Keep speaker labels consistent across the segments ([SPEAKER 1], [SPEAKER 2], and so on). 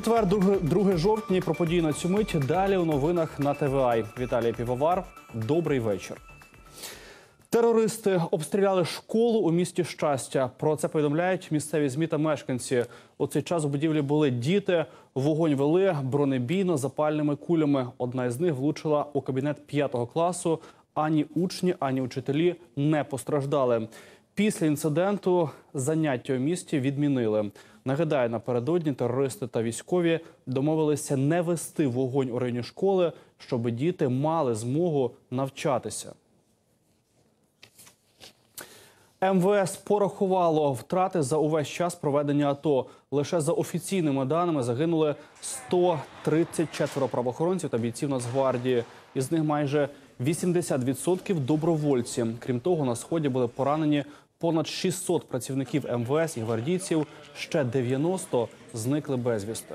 [SPEAKER 1] Четвер, 2, 2 жовтня. Про події на цю мить. Далі у новинах на ТВА. Віталій Півовар. Добрий вечір. Терористи обстріляли школу у місті щастя. Про це повідомляють місцеві змі та мешканці. У цей час у будівлі були діти. Вогонь вели бронебійно запальними кулями. Одна із них влучила у кабінет п'ятого класу. Ані учні, ані учителі не постраждали. Після інциденту заняття у місті відмінили. Нагадаю, напередодні терористи та військові домовилися не вести вогонь у районі школи, щоб діти мали змогу навчатися. МВС порахувало втрати за увесь час проведення АТО. Лише за офіційними даними загинули 134 правоохоронців та бійців Нацгвардії. Із них майже 80% добровольці. Крім того, на сході були поранені понад 600 працівників МВС і гвардійців. Ще 90 зникли безвісти.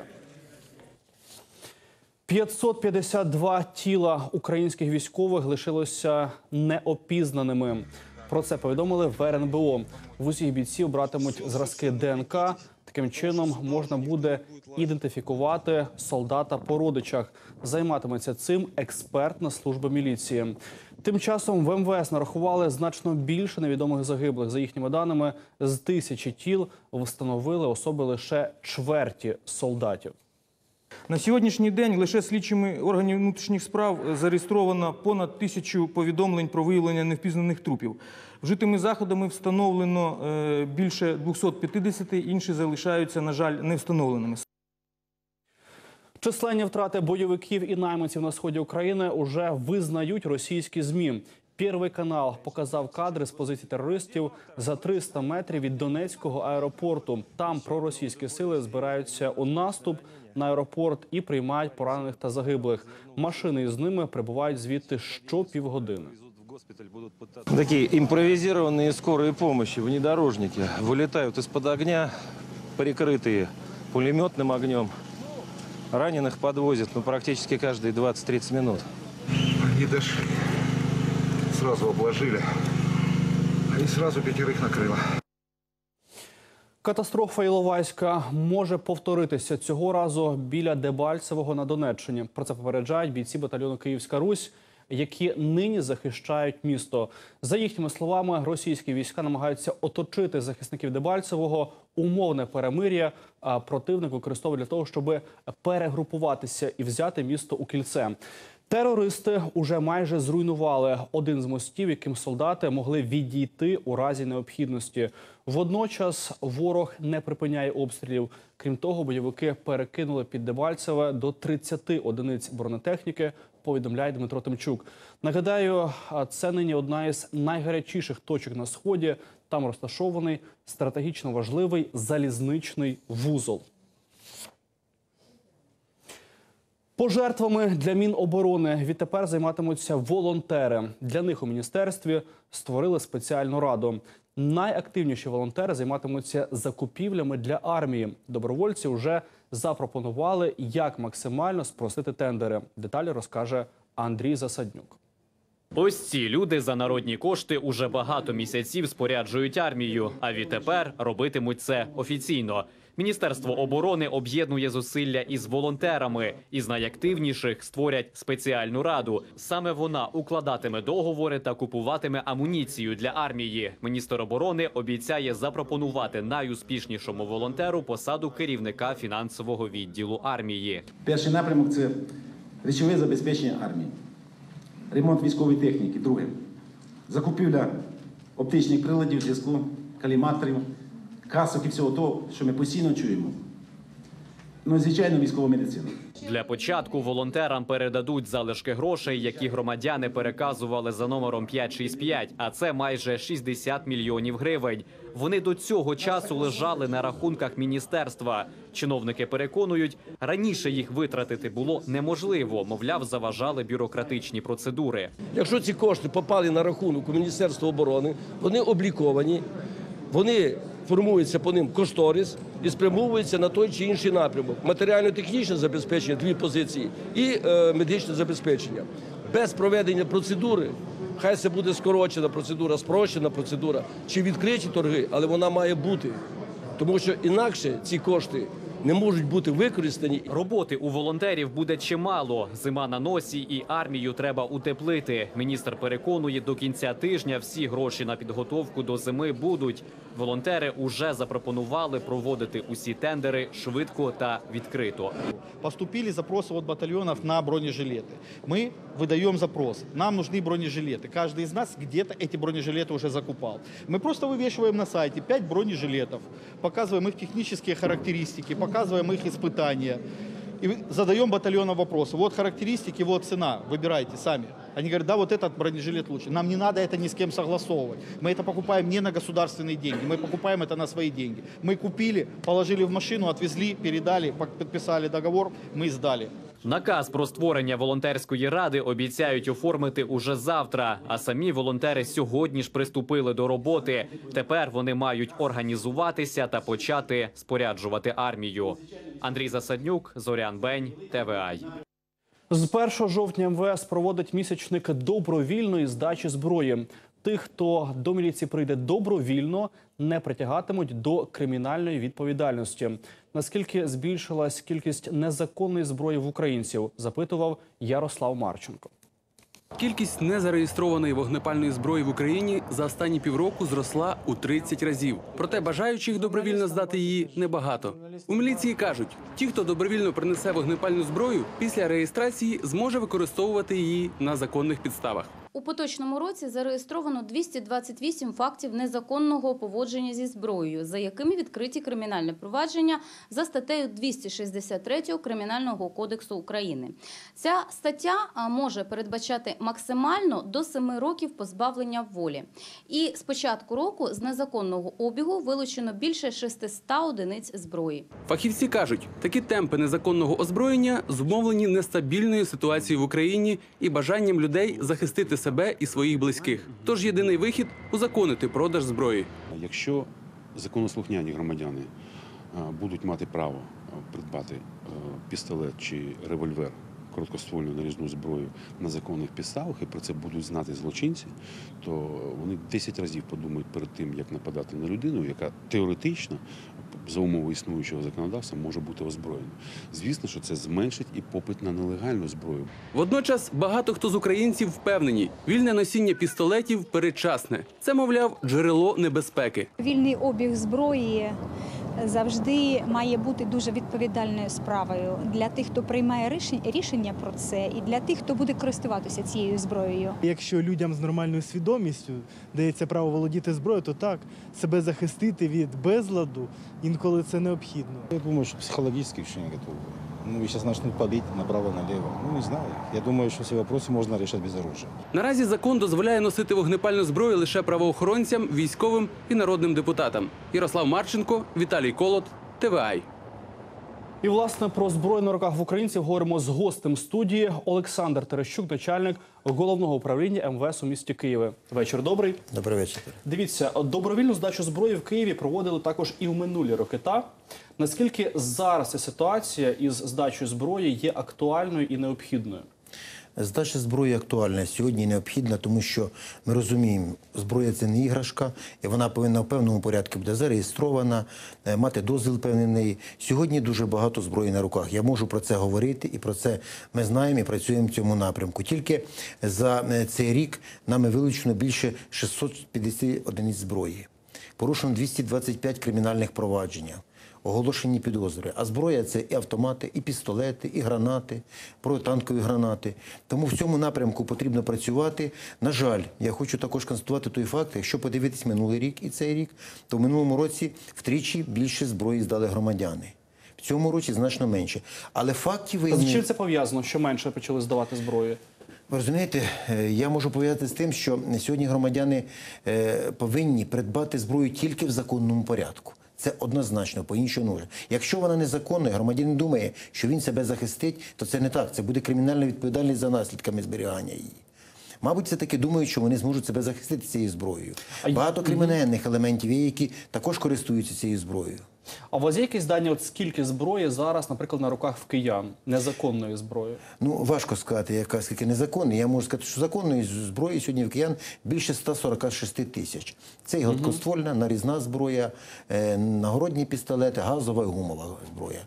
[SPEAKER 1] 552 тіла українських військових лишилося неопізнаними. Про це повідомили в РНБО. В усіх бійців братимуть зразки ДНК. Таким чином можна буде ідентифікувати солдата по родичах. Займатиметься цим експертна служба міліції. Тим часом в МВС нарахували значно більше невідомих загиблих. За їхніми даними, з тисячі тіл встановили особи лише чверті солдатів.
[SPEAKER 2] На сьогоднішній день лише слідчими органів внутрішніх справ зареєстровано понад тисячу повідомлень про виявлення невпізнаних трупів. Вжитими заходами встановлено е, більше 250, інші залишаються, на жаль, невстановленими.
[SPEAKER 1] Численні втрати бойовиків і найманців на сході України уже визнають російські змі. Перший канал показав кадри з позицій терористів за 300 метрів від Донецького аеропорту. Там проросійські сили збираються у наступ на аеропорт і приймають поранених та загиблих. Машини з ними прибувають звідти щопівгодини.
[SPEAKER 3] Такие импровизированные скорые помощи, внедорожники, вылетают из-под огня, прикрытые пулеметным огнем. Раненых подвозят ну, практически каждые 20-30 минут.
[SPEAKER 4] Они дошли. Сразу обложили. И сразу пятерых накрыло.
[SPEAKER 1] Катастрофа Іловайська може повторитися цього разу біля Дебальцевого на Донеччині. Про це попереджають бійці батальйону Київська Русь, які нині захищають місто. За їхніми словами, російські війська намагаються оточити захисників Дебальцевого. Умовне перемир'я противник використовує для того, щоб перегрупуватися і взяти місто у кільце. Терористи уже майже зруйнували один з мостів, яким солдати могли відійти у разі необхідності. Водночас ворог не припиняє обстрілів. Крім того, бойовики перекинули під Дебальцеве до 30 одиниць бронетехніки. Повідомляє Дмитро Тимчук. Нагадаю, це нині одна із найгарячіших точок на сході. Там розташований стратегічно важливий залізничний вузол. Пожертвами для Міноборони відтепер займатимуться волонтери. Для них у міністерстві створили спеціальну раду. Найактивніші волонтери займатимуться закупівлями для армії. Добровольці вже запропонували, як максимально спростити тендери. Деталі розкаже Андрій Засаднюк.
[SPEAKER 5] Ось ці люди за народні кошти уже багато місяців споряджують армію, а відтепер робитимуть це офіційно. Міністерство оборони об'єднує зусилля із волонтерами. Із найактивніших створять спеціальну раду. Саме вона укладатиме договори та купуватиме амуніцію для армії. Міністр оборони обіцяє запропонувати найуспішнішому волонтеру посаду керівника фінансового відділу армії.
[SPEAKER 6] Перший напрямок це речове забезпечення армії, ремонт військової техніки. Друге закупівля оптичних приладів, зв'язку, каліматорів, касок і всього того, що ми постійно чуємо. Ну, звичайно, військова медицина.
[SPEAKER 5] Для початку волонтерам передадуть залишки грошей, які громадяни переказували за номером 565, а це майже 60 мільйонів гривень. Вони до цього часу лежали на рахунках міністерства. Чиновники переконують, раніше їх витратити було неможливо, мовляв, заважали бюрократичні процедури.
[SPEAKER 7] Якщо ці кошти попали на рахунок у Міністерства оборони, вони обліковані, вони формується по ним кошторис і спрямовується на той чи інший напрямок. Матеріально-технічне забезпечення, дві позиції, і е, медичне забезпечення. Без проведення процедури, хай це буде скорочена процедура, спрощена процедура чи відкриті торги, але вона має бути. Тому що інакше ці кошти не можуть бути використані
[SPEAKER 5] Роботи у волонтерів буде чимало. Зима на носі, і армію треба утеплити. Міністр переконує, до кінця тижня всі гроші на підготовку до зими будуть. Волонтери уже запропонували проводити усі тендери швидко та відкрито.
[SPEAKER 8] Поступили запросы от батальонов на бронежилеты. Мы выдаем запрос. Нам нужны бронежилеты. Каждый из нас где-то эти бронежилеты уже закупал. Мы просто вывешиваем на сайте 5 бронежилетов, показываем их технические характеристики, показываем их испытания. И задаем батальонам вопросы. Вот характеристики, вот цена. Выбирайте сами. Они говорят, да, вот этот бронежилет лучше. Нам не надо это ни с кем согласовывать. Мы это покупаем не на государственные деньги. Мы покупаем это на свои деньги. Мы купили, положили в машину, отвезли, передали, пок- подписали договор, мы сдали.
[SPEAKER 5] Наказ про створення волонтерської ради обіцяють оформити уже завтра. А самі волонтери сьогодні ж приступили до роботи. Тепер вони мають організуватися та почати споряджувати армію. Андрій Засаднюк, Зорян Бень, ТВАЙ.
[SPEAKER 1] З 1 жовтня МВС проводить місячник добровільної здачі зброї. Тих, хто до міліції прийде добровільно, не притягатимуть до кримінальної відповідальності. Наскільки збільшилась кількість незаконної зброї в українців? Запитував Ярослав Марченко.
[SPEAKER 9] Кількість незареєстрованої вогнепальної зброї в Україні за останні півроку зросла у 30 разів. Проте бажаючих добровільно здати її небагато. У міліції кажуть, ті, хто добровільно принесе вогнепальну зброю, після реєстрації зможе використовувати її на законних підставах.
[SPEAKER 10] У поточному році зареєстровано 228 фактів незаконного поводження зі зброєю, за якими відкриті кримінальне провадження за статтею 263 Кримінального кодексу України. Ця стаття може передбачати максимально до 7 років позбавлення волі. І з початку року з незаконного обігу вилучено більше 600 одиниць зброї.
[SPEAKER 9] Фахівці кажуть, такі темпи незаконного озброєння зумовлені нестабільною ситуацією в Україні і бажанням людей захистити себе і своїх близьких. Тож єдиний вихід узаконити продаж зброї.
[SPEAKER 11] Якщо законослухняні громадяни е, будуть мати право е, придбати е, пістолет чи револьвер, короткоствольну нарізну зброю на законних підставах, і про це будуть знати злочинці, то вони 10 разів подумають перед тим, як нападати на людину, яка теоретично за умови існуючого законодавства може бути озброєна. Звісно, що це зменшить і попит на нелегальну зброю.
[SPEAKER 9] Водночас багато хто з українців впевнені, вільне носіння пістолетів передчасне. Це, мовляв, джерело небезпеки.
[SPEAKER 12] Вільний обіг зброї завжди має бути дуже відповідальною справою для тих, хто приймає рішень- рішення про це, і для тих, хто буде користуватися цією зброєю.
[SPEAKER 13] Якщо людям з нормальною свідомістю дається право володіти зброєю, то так себе захистити від безладу інколи це необхідно.
[SPEAKER 14] Я думаю, что психологически еще не готовы. Ну, и сейчас начнут палить направо-налево. Ну, не знаю. Я думаю, что все вопросы можно решать без оружия.
[SPEAKER 9] Наразі закон дозволяє носити вогнепальну зброю лише правоохоронцям, військовим і народним депутатам. Ярослав Марченко, Віталій Колот, ТВАЙ.
[SPEAKER 1] І власне про зброю на руках в українців говоримо з гостем студії Олександр Терещук, начальник головного управління МВС у місті Києві. Вечір добрий.
[SPEAKER 15] Добрий вечір.
[SPEAKER 1] Дивіться, добровільну здачу зброї в Києві проводили також і в минулі роки. Та наскільки зараз ця ситуація із здачею зброї є актуальною і необхідною?
[SPEAKER 15] Здача зброї актуальна сьогодні необхідна, тому що ми розуміємо, зброя це не іграшка, і вона повинна в певному порядку бути зареєстрована, е, мати дозвіл певний неї. Сьогодні дуже багато зброї на руках. Я можу про це говорити, і про це ми знаємо і працюємо в цьому напрямку. Тільки за е, цей рік нами вилучено більше 650 одиниць зброї. Порушено 225 кримінальних проваджень. Оголошені підозри. А зброя це і автомати, і пістолети, і гранати, протитанкові гранати. Тому в цьому напрямку потрібно працювати. На жаль, я хочу також констатувати той факт, якщо подивитись минулий рік і цей рік, то в минулому році втричі більше зброї здали громадяни. В цьому році значно менше. Але фактів
[SPEAKER 1] З чим це пов'язано, що менше почали здавати зброю?
[SPEAKER 15] Ви розумієте, е, я можу пов'язати з тим, що сьогодні громадяни е, повинні придбати зброю тільки в законному порядку. Це однозначно, по-іншому може. Якщо вона незаконна, громадянин думає, що він себе захистить, то це не так. Це буде кримінальна відповідальність за наслідками зберігання її. Мабуть, це таки думають, що вони зможуть себе захистити цією зброєю. Багато кримінальних елементів є, які також користуються цією зброєю.
[SPEAKER 1] А у вас є якісь дані, от скільки зброї зараз, наприклад, на руках в киян, незаконної зброї?
[SPEAKER 15] Ну, важко сказати, яка скільки незаконної. Я можу сказати, що законної зброї сьогодні в киян більше 146 тисяч. Це і гладкоствольна, нарізна зброя, е, нагородні пістолети, газова і гумова зброя.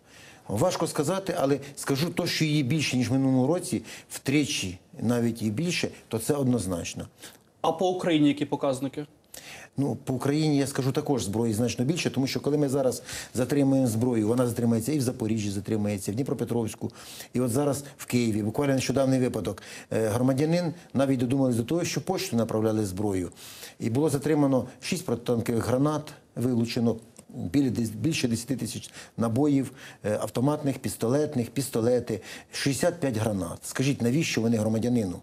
[SPEAKER 15] Важко сказати, але скажу то, що її більше, ніж в минулому році, втричі навіть і більше, то це однозначно.
[SPEAKER 1] А по Україні які показники?
[SPEAKER 15] Ну, по Україні я скажу також зброї значно більше, тому що коли ми зараз затримуємо зброю, вона затримається і в Запоріжжі, затримається, і в Дніпропетровську, і от зараз в Києві. Буквально нещодавний випадок. Е, Громадянин навіть додумались до того, що пошту направляли зброю. І було затримано 6 протитанкових гранат, вилучено. Більше 10 тисяч набоїв, е, автоматних, пістолетних, пістолети, 65 гранат. Скажіть, навіщо вони громадянину?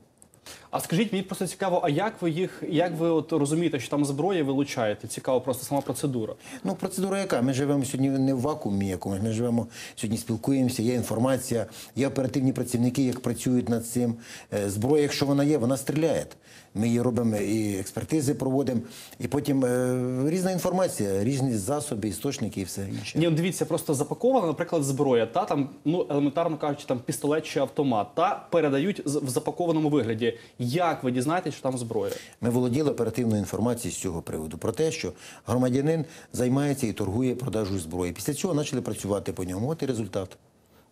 [SPEAKER 1] А скажіть, мені просто цікаво, а як ви їх, як ви от розумієте, що там зброя вилучаєте? Цікаво просто сама процедура.
[SPEAKER 15] Ну, процедура яка? Ми живемо сьогодні не в вакуумі якомусь, ми живемо сьогодні, спілкуємося, є інформація, є оперативні працівники, як працюють над цим. Е, Зброя, якщо вона є, вона стріляє. Ми її робимо і експертизи проводимо, і потім е, різна інформація, різні засоби, істочники і все інше.
[SPEAKER 1] Ні, ну, дивіться, просто запакована, наприклад, зброя, та там, ну елементарно кажучи, там пістолет чи автомат, та передають в запакованому вигляді. Як ви дізнаєтесь, що там зброя?
[SPEAKER 15] Ми володіли оперативною інформацією з цього приводу про те, що громадянин займається і торгує продажою зброї. Після цього почали працювати по ньому. От і результат.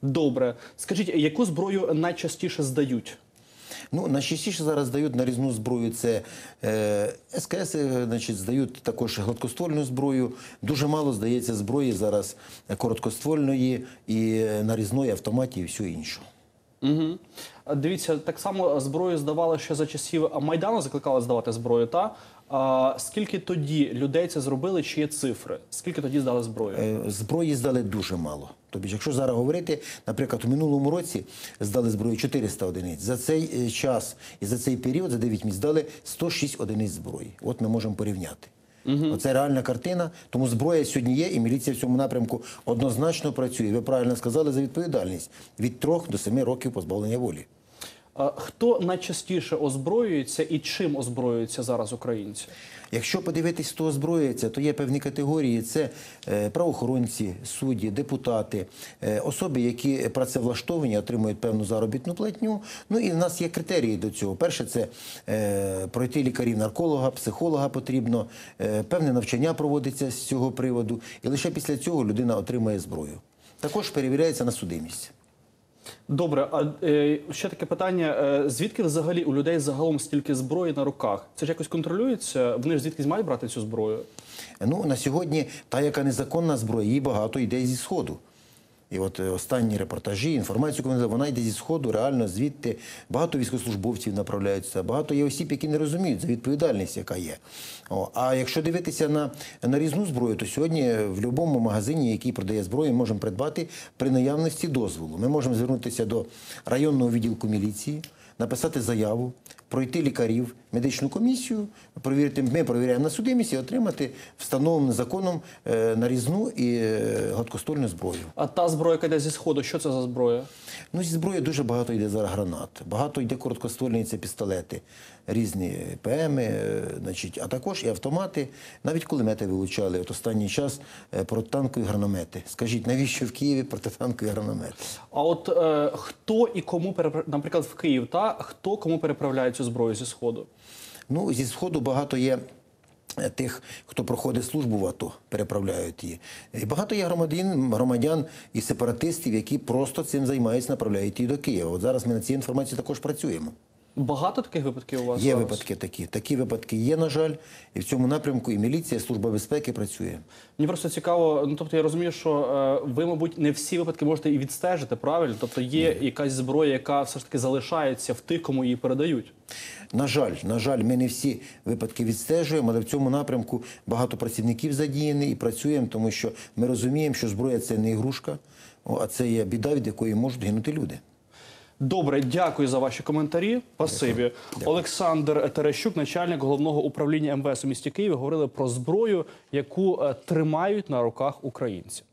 [SPEAKER 1] Добре, скажіть, яку зброю найчастіше здають?
[SPEAKER 15] Ну, найчастіше зараз дають нарізну зброю. Це е, СКС, е, значить, здають також гладкоствольну зброю. Дуже мало здається зброї зараз короткоствольної і нарізної автоматів і всього інше.
[SPEAKER 1] Угу. Дивіться, так само зброю здавали ще за часів Майдану, закликали здавати зброю. Та а, скільки тоді людей це зробили? Чи є цифри? Скільки тоді здали зброю?
[SPEAKER 15] Е, Зброї здали дуже мало. Тобто, якщо зараз говорити, наприклад, у минулому році здали зброю 400 одиниць. За цей е, час і за цей період, за 9 місяців, здали 106 одиниць зброї. От ми можемо порівняти. Оце реальна картина. Тому зброя сьогодні є, і міліція в цьому напрямку однозначно працює. Ви правильно сказали за відповідальність від трьох до семи років позбавлення волі.
[SPEAKER 1] Хто найчастіше озброюється і чим озброюються зараз українці?
[SPEAKER 15] Якщо подивитись, хто озброюється, то є певні категорії: це е, правоохоронці, судді, депутати, е, особи, які працевлаштовані, отримують певну заробітну платню. Ну і в нас є критерії до цього. Перше, це е, пройти лікарів, нарколога, психолога потрібно, певне навчання проводиться з цього приводу, і лише після цього людина отримує зброю. Також перевіряється на судимість.
[SPEAKER 1] Добре, а е, ще таке питання: е, звідки взагалі у людей загалом стільки зброї на руках? Це ж якось контролюється? Вони ж звідки мають брати цю зброю?
[SPEAKER 15] Ну, на сьогодні та, яка незаконна зброя, її багато йде зі Сходу. І от е, останні репортажі, інформацію, яку вона йде зі Сходу, реально звідти багато військовослужбовців направляються, багато є осіб, які не розуміють за відповідальність, яка є. О, а якщо дивитися на нарізну зброю, то сьогодні в будь-якому магазині, який продає зброю, можемо придбати при наявності дозволу. Ми можемо звернутися до районного відділку міліції, написати заяву, пройти лікарів, медичну комісію, провірити, ми провіряємо на судимість і отримати встановлену законом е, нарізну і е, гладкоствольну зброю.
[SPEAKER 1] А та зброя, яка йде зі сходу, що це за зброя?
[SPEAKER 15] Ну, зі зброї дуже багато йде зараз гранат. Багато йде короткоствольні це пістолети, різні ПМ, е, значить, а також і автомати, навіть кулемети вилучали. От останній час протитанкові граномети. Скажіть, навіщо в Києві протитанкові граномети?
[SPEAKER 1] А от е, хто і кому наприклад, в Київ, та хто кому переправляє цю зброю зі сходу?
[SPEAKER 15] Ну, зі Сходу багато є е, тих, хто проходить службу в АТО, переправляють її. І багато є громадян, громадян і сепаратистів, які просто цим займаються, направляють її до Києва. От зараз ми на цій інформації також працюємо.
[SPEAKER 1] Багато таких випадків у вас
[SPEAKER 15] Є
[SPEAKER 1] зараз?
[SPEAKER 15] випадки такі. Такі випадки є, на жаль, і в цьому напрямку і міліція, і служба безпеки працює.
[SPEAKER 1] Мені просто цікаво. Ну тобто я розумію, що е, ви, мабуть, не всі випадки можете і відстежити, правильно? Тобто є якась зброя, яка все ж таки залишається в тих, кому її передають.
[SPEAKER 15] На жаль, на жаль, ми не всі випадки відстежуємо, але в цьому напрямку багато працівників задіяні і працюємо, тому що ми розуміємо, що зброя це не ігрушка, а це є біда, від якої можуть гинути люди.
[SPEAKER 1] Добре, дякую за ваші коментарі. Спасибі. Олександр Терещук, начальник головного управління МВС у місті Києві, говорили про зброю, яку е, тримають на руках українці.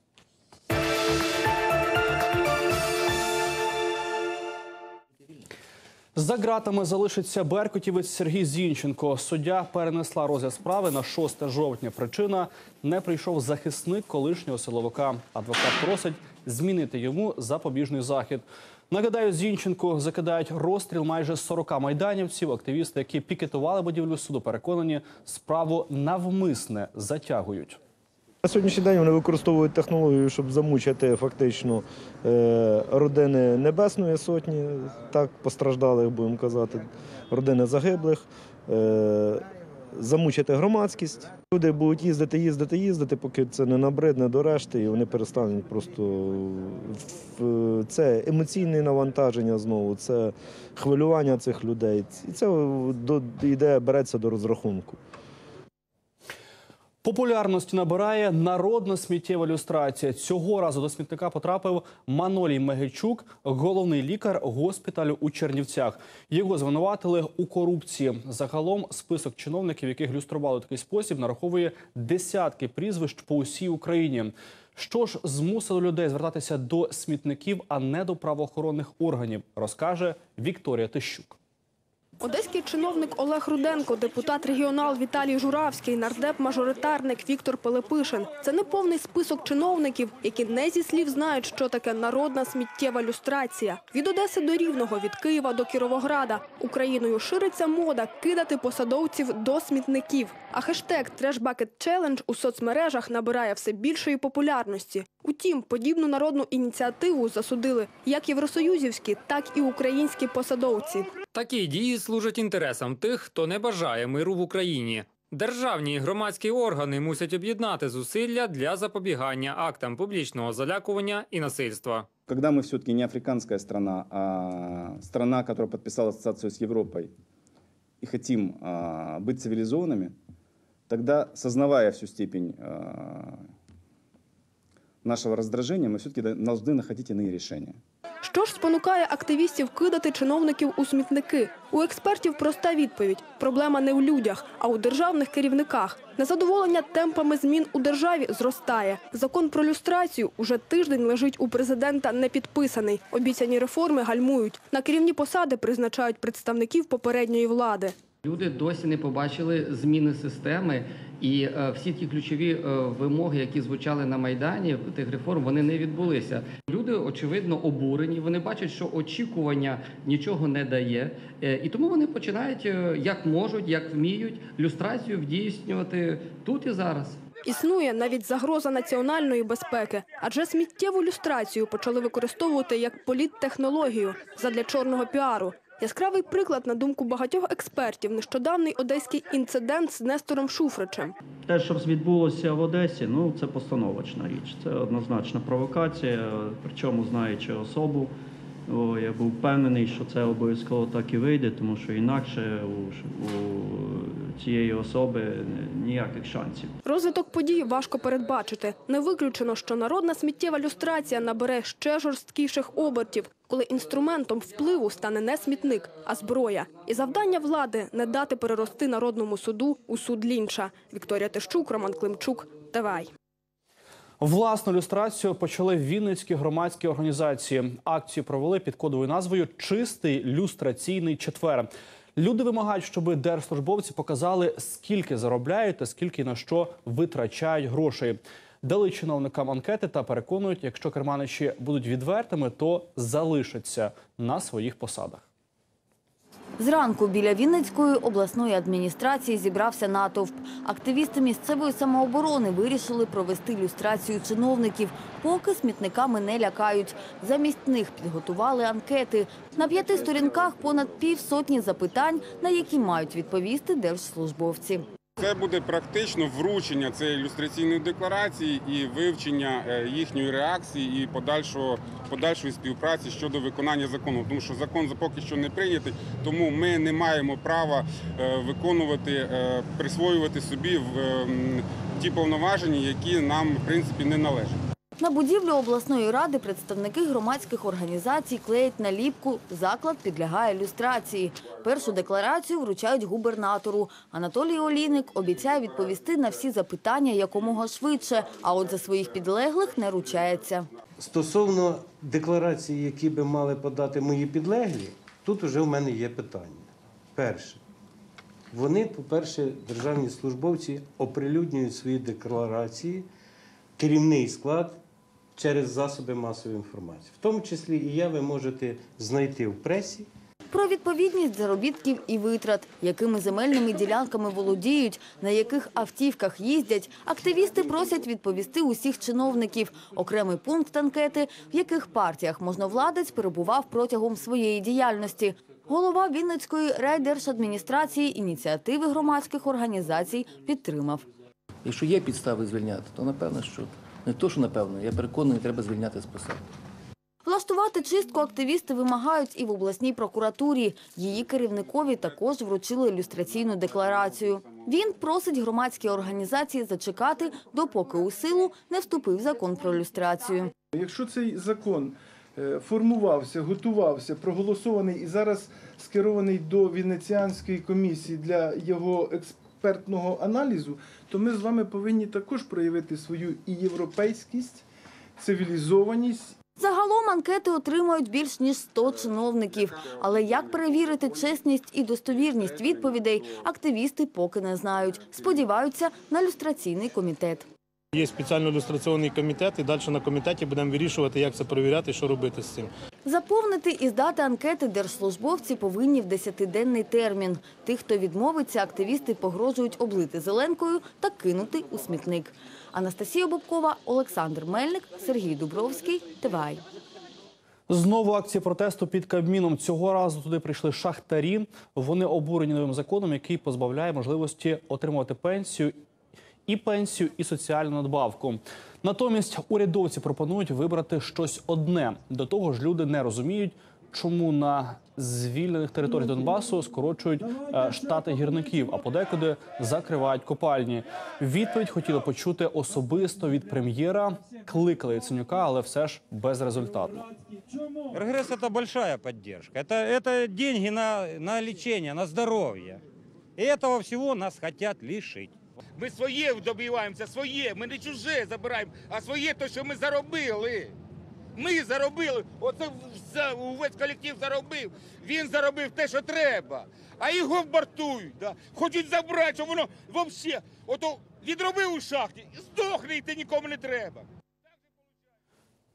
[SPEAKER 1] За ґратами залишиться беркутівець Сергій Зінченко. Суддя перенесла розгляд справи на 6 жовтня. Причина не прийшов захисник колишнього силовика. Адвокат просить змінити йому запобіжний захід. Нагадаю, Зінченку закидають розстріл майже 40 майданівців. Активісти, які пікетували будівлю суду, переконані, справу навмисне затягують.
[SPEAKER 16] На сьогоднішній день вони використовують технологію, щоб замучити фактично е, родини Небесної Сотні, так постраждалих, будемо казати, родини загиблих, е, замучити громадськість. Люди будуть їздити, їздити, їздити, поки це не набридне до решти, і вони перестануть просто це емоційне навантаження знову, це хвилювання цих людей. І це йде, береться до розрахунку.
[SPEAKER 1] Популярності набирає народна сміттєва люстрація. Цього разу до смітника потрапив Манолій Мегичук, головний лікар госпіталю у Чернівцях. Його звинуватили у корупції. Загалом список чиновників, яких люстрували такий спосіб, нараховує десятки прізвищ по усій Україні. Що ж змусило людей звертатися до смітників, а не до правоохоронних органів, розкаже Вікторія Тищук.
[SPEAKER 17] Одеський чиновник Олег Руденко, депутат регіонал Віталій Журавський, нардеп-мажоритарник Віктор Пилипишин. Це не повний список чиновників, які не зі слів знають, що таке народна сміттєва люстрація. Від Одеси до Рівного, від Києва до Кіровограда. Україною шириться мода кидати посадовців до смітників. А хештег «Trash Bucket Challenge» у соцмережах набирає все більшої популярності. Утім, подібну народну ініціативу засудили як євросоюзівські, так і українські посадовці.
[SPEAKER 18] Такі дії служать інтересам тих, хто не бажає миру в Україні. Державні і громадські органи мусять об'єднати зусилля для запобігання актам публічного залякування і насильства.
[SPEAKER 19] Когда мы все-таки не африканская страна, а страна, которая подписала ассоциацию с Европой, и хотим а, быть цивилизованными, тогда, сознавая всю степень а, нашего раздражения, мы все-таки должны находить иные решения.
[SPEAKER 17] Що ж спонукає активістів кидати чиновників у смітники? У експертів проста відповідь: проблема не в людях, а у державних керівниках. Незадоволення темпами змін у державі зростає. Закон про люстрацію уже тиждень лежить у президента не підписаний. Обіцяні реформи гальмують. На керівні посади призначають представників попередньої влади.
[SPEAKER 20] Люди досі не побачили зміни системи, і е, всі ті ключові е, вимоги, які звучали на майдані тих реформ, вони не відбулися. Люди очевидно обурені. Вони бачать, що очікування нічого не дає, е, і тому вони починають як можуть, як вміють люстрацію вдійснювати тут і зараз.
[SPEAKER 17] Існує навіть загроза національної безпеки, адже сміттєву люстрацію почали використовувати як політтехнологію задля чорного піару. Яскравий приклад, на думку багатьох експертів, нещодавний одеський інцидент з Нестором Шуфричем.
[SPEAKER 21] Те, що відбулося в Одесі, ну це постановочна річ. Це однозначна провокація. Причому знаючи особу, о, я був впевнений, що це обов'язково так і вийде, тому що інакше у, у цієї особи ніяких шансів.
[SPEAKER 17] Розвиток подій важко передбачити. Не виключено, що народна сміттєва люстрація набере ще жорсткіших обертів, коли інструментом впливу стане не смітник, а зброя. І завдання влади не дати перерости народному суду у суд лінча. Вікторія Тищук, Роман Климчук, ТВАЙ.
[SPEAKER 1] Власну люстрацію почали вінницькі громадські організації. Акцію провели під кодовою назвою Чистий люстраційний четвер. Люди вимагають, щоб держслужбовці показали, скільки заробляють та скільки на що витрачають грошей. Дали чиновникам анкети та переконують, якщо керманичі будуть відвертими, то залишаться на своїх посадах.
[SPEAKER 22] Зранку біля Вінницької обласної адміністрації зібрався натовп. Активісти місцевої самооборони вирішили провести люстрацію чиновників, поки смітниками не лякають. Замість них підготували анкети. На п'яти сторінках понад півсотні запитань, на які мають відповісти держслужбовці.
[SPEAKER 23] Це буде практично вручення цієї ілюстраційної декларації і вивчення е, їхньої реакції і подальшого подальшої співпраці щодо виконання закону. Тому що закон поки що не прийнятий, тому ми не маємо права е, виконувати, е, присвоювати собі ті повноваження, які нам в принципі не належать.
[SPEAKER 22] На будівлю обласної ради представники громадських організацій клеять наліпку «Заклад підлягає люстрації». Першу декларацію вручають губернатору. Анатолій Олійник обіцяє відповісти на всі запитання якомога швидше, а от за своїх підлеглих не ручається.
[SPEAKER 24] Стосовно декларації, які би мали подати мої підлеглі,
[SPEAKER 25] Тут вже в мене є питання. Перше, вони, по-перше, державні службовці оприлюднюють свої декларації, керівний склад через засоби масової інформації. В тому числі і я ви можете знайти в пресі.
[SPEAKER 22] Про відповідність заробітків і витрат, якими земельними ділянками володіють, на яких автівках їздять, активісти просять відповісти усіх чиновників. Окремий пункт анкети, в яких партіях можновладець перебував протягом своєї діяльності. Голова Вінницької райдержадміністрації ініціативи громадських організацій підтримав.
[SPEAKER 26] Якщо є підстави звільняти, то напевно, що не то, що напевно, я переконаний, треба звільняти з посади.
[SPEAKER 22] Влаштувати чистку активісти вимагають і в обласній прокуратурі. Її керівникові також вручили ілюстраційну декларацію. Він просить громадські організації зачекати, допоки у силу не вступив закон про люстрацію.
[SPEAKER 27] Якщо цей закон е, формувався, готувався, проголосований і зараз скерований до Венеціанської комісії для його експертного аналізу, то ми з вами повинні також проявити свою і європейськість, цивілізованість
[SPEAKER 22] Загалом анкети отримають більш ніж 100 чиновників. Але як перевірити чесність і достовірність відповідей, активісти поки не знають. Сподіваються на люстраційний комітет.
[SPEAKER 24] Є спеціально ілюстраційний комітет, і далі на комітеті будемо вирішувати, як це перевіряти що робити з цим.
[SPEAKER 22] Заповнити і здати анкети держслужбовці повинні в 10-денний термін. Тих, хто відмовиться, активісти погрожують облити зеленкою та кинути у смітник. Анастасія Бобкова, Олександр Мельник, Сергій Дубровський, ТВАЙ.
[SPEAKER 1] Знову акції протесту під Кабміном. Цього разу туди прийшли шахтарі. Вони обурені новим законом, який позбавляє можливості отримувати пенсію і пенсію, і соціальну надбавку. Натомість урядовці пропонують вибрати щось одне. До того ж, люди не розуміють, чому на звільнених територіях Донбасу скорочують е, штати гірників, а подекуди закривають копальні. Відповідь хотіли почути особисто від прем'єра. Кликали Яценюка, але все ж безрезультатно.
[SPEAKER 28] Регресс – это большая поддержка. Это, это деньги на, на лечение, на здоровье. И этого всего нас хотят лишить.
[SPEAKER 29] Ми своє добиваємося, своє. Ми не чуже забираємо, а своє те, що ми заробили. Ми заробили. Оце увесь колектив заробив. Він заробив те, що треба. А його бортують. Да? Хочуть забрати, щоб воно взагалі. Ото відробив у шахті, здохне і ти нікому не треба.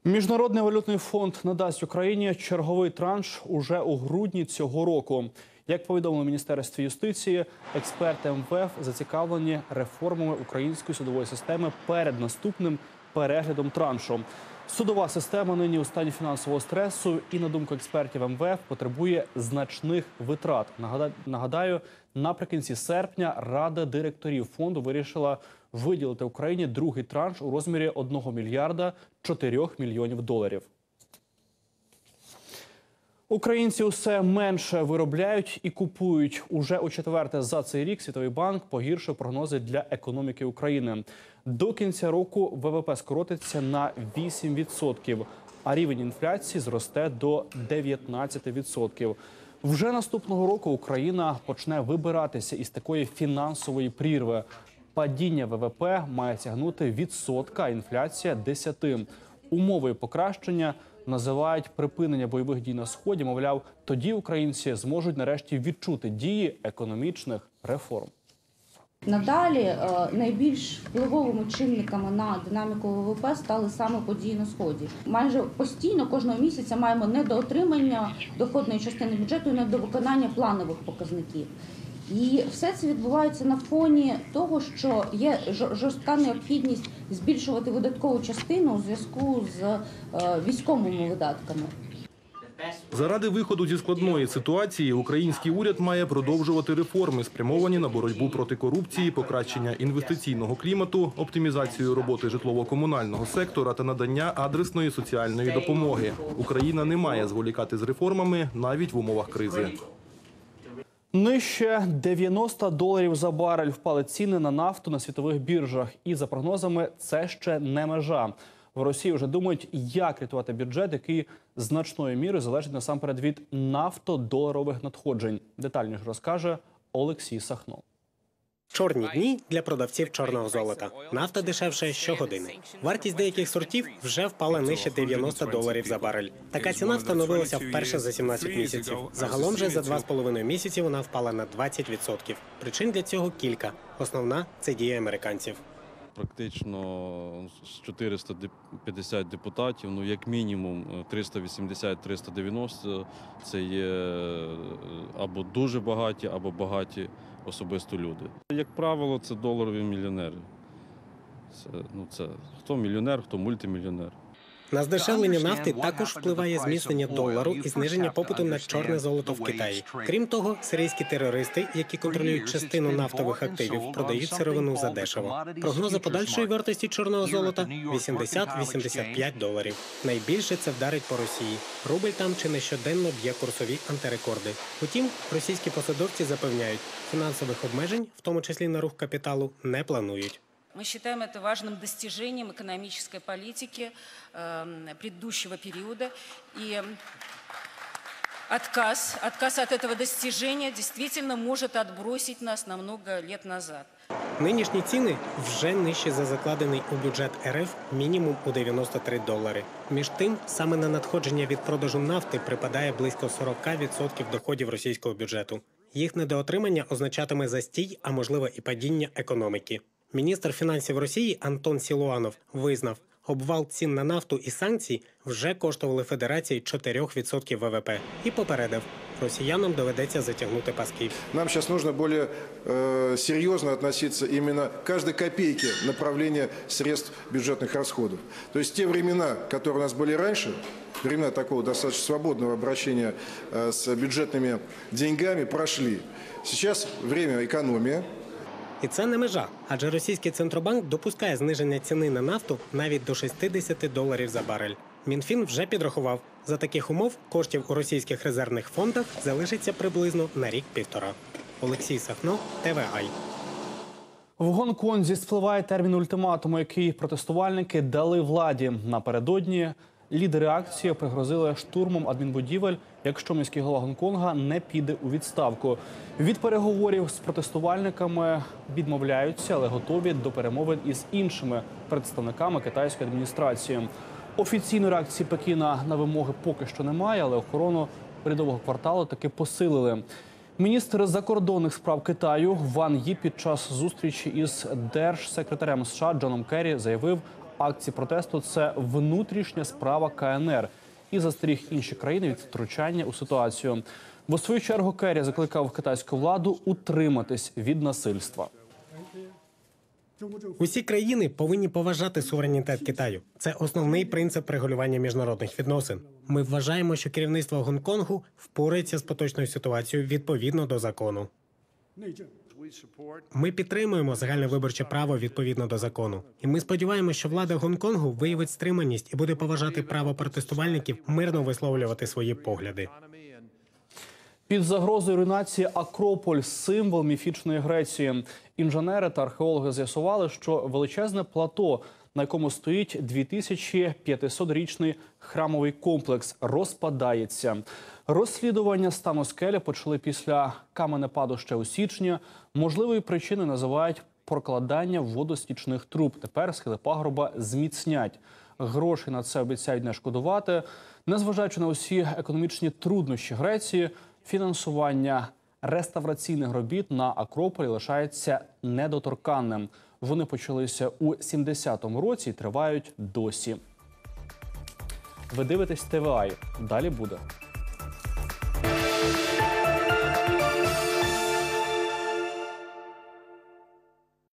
[SPEAKER 1] Міжнародний валютний фонд надасть Україні черговий транш уже у грудні цього року. Як повідомили в міністерстві юстиції, експерти МВФ зацікавлені реформами української судової системи перед наступним переглядом траншу. Судова система нині у стані фінансового стресу і, на думку експертів МВФ, потребує значних витрат. Нагадаю, наприкінці серпня Рада директорів фонду вирішила виділити Україні другий транш у розмірі 1 мільярда 4 мільйонів доларів. Українці усе менше виробляють і купують. Уже у четверте за цей рік Світовий банк погіршив прогнози для економіки України. До кінця року ВВП скоротиться на 8%, а рівень інфляції зросте до 19%. Вже наступного року Україна почне вибиратися із такої фінансової прірви. Падіння ВВП має сягнути відсотка, інфляція 10. Умовою покращення називають припинення бойових дій на сході. Мовляв, тоді українці зможуть нарешті відчути дії економічних реформ.
[SPEAKER 30] Надалі е, найбільш впливовими чинниками на динаміку ВВП стали саме події на сході. Майже постійно кожного місяця маємо недоотримання доходної частини бюджету і недовиконання планових показників. І все це відбувається на фоні того, що є жорстка необхідність збільшувати видаткову частину у зв'язку з е, військовими видатками.
[SPEAKER 31] Заради виходу зі складної ситуації український уряд має продовжувати реформи, спрямовані на боротьбу проти корупції, покращення інвестиційного клімату, оптимізацію роботи житлово-комунального сектора та надання адресної соціальної допомоги. Україна не має зволікати з реформами навіть в умовах кризи.
[SPEAKER 1] Нижче 90 доларів за барель впали ціни на нафту на світових біржах. І за прогнозами, це ще не межа. В Росії вже думають, як рятувати бюджет, який значною мірою залежить насамперед від нафтодоларових надходжень. Детальніше розкаже Олексій Сахно.
[SPEAKER 32] Чорні дні для продавців чорного золота. Нафта дешевше щогодини. Вартість деяких сортів вже впала нижче 90 доларів за барель. Така ціна встановилася вперше за 17 місяців. Загалом же за 2,5 місяці вона впала на 20%. Причин для цього кілька. Основна це дія американців.
[SPEAKER 33] Практично з 450 депутатів, ну як мінімум е, 380-390 це є е, або дуже багаті, або багаті особисто люди. Як правило, це доларові мільйонери. Це, ну, це хто мільйонер, хто мультимільйонер.
[SPEAKER 32] На здешевлення нафти також впливає зміцнення долару і зниження попиту на чорне золото в Китаї. Крім того, сирійські терористи, які контролюють частину нафтових активів, продають сировину за дешево. Прогнози подальшої вартості чорного золота 80-85 доларів. Найбільше це вдарить по Росії. Рубль там чи не щоденно б'є курсові антирекорди. Утім, російські посадовці запевняють, фінансових обмежень, в тому числі на рух капіталу, не планують.
[SPEAKER 34] Мы считаем это важным достижением экономической политики э, предыдущего периода. И отказ, отказ от этого достижения действительно может отбросить нас на много лет назад.
[SPEAKER 32] Нинішні ціни вже нижчі за закладений у бюджет РФ мінімум у 93 долари. Між тим, саме на надходження від продажу нафти припадає близько 40% доходів російського бюджету. Їх недоотримання означатиме застій, а можливо і падіння економіки. Міністр фінансів Росії Антон Сілуанов визнав, обвал цін на нафту і санкції вже коштували Федерації 4% ВВП і попередив, росіянам доведеться затягнути паски.
[SPEAKER 35] Нам сейчас нужно более э, серьезно относиться именно к каждой копейке направления средств бюджетных расходов. То есть те времена, которые у нас были раньше, времена такого достаточно свободного обращения э, с бюджетными деньгами прошли. Сейчас время экономии,
[SPEAKER 32] І це не межа, адже російський центробанк допускає зниження ціни на нафту навіть до 60 доларів за барель. Мінфін вже підрахував, за таких умов коштів у російських резервних фондах залишиться приблизно на рік-півтора. Олексій Сахно, ТВАЙ.
[SPEAKER 1] В Гонконзі спливає термін ультиматуму, який протестувальники дали владі. Напередодні лідери акції пригрозили штурмом адмінбудівель, якщо міський голова Гонконга не піде у відставку. Від переговорів з протестувальниками відмовляються, але готові до перемовин із іншими представниками китайської адміністрації. Офіційної реакції Пекіна на вимоги поки що немає, але охорону урядового кварталу таки посилили. Міністр закордонних справ Китаю Ван Ї під час зустрічі із держсекретарем США Джоном Керрі заявив, акції протесту це внутрішня справа КНР і застеріг інші країни від втручання у ситуацію. В свою чергу Керрі закликав китайську владу утриматись від насильства.
[SPEAKER 32] Усі країни повинні поважати суверенітет Китаю. Це основний принцип регулювання міжнародних відносин. Ми вважаємо, що керівництво Гонконгу впорається з поточною ситуацією відповідно до закону. Ми підтримуємо загальне виборче право відповідно до закону, і ми сподіваємося, що влада Гонконгу виявить стриманість і буде поважати право протестувальників мирно висловлювати свої погляди.
[SPEAKER 1] Під загрозою руйнації Акрополь символ міфічної Греції. Інженери та археологи з'ясували, що величезне плато, на якому стоїть 2500-річний храмовий комплекс, розпадається. Розслідування стану скелі почали після каменепаду ще у січні. Можливої причини називають прокладання водостічних труб. Тепер схили пагорба зміцнять. Гроші на це обіцяють не шкодувати. Незважаючи на усі економічні труднощі Греції, фінансування реставраційних робіт на Акрополі лишається недоторканним. Вони почалися у 70-му році і тривають досі. Ви дивитесь ТВА. Далі буде.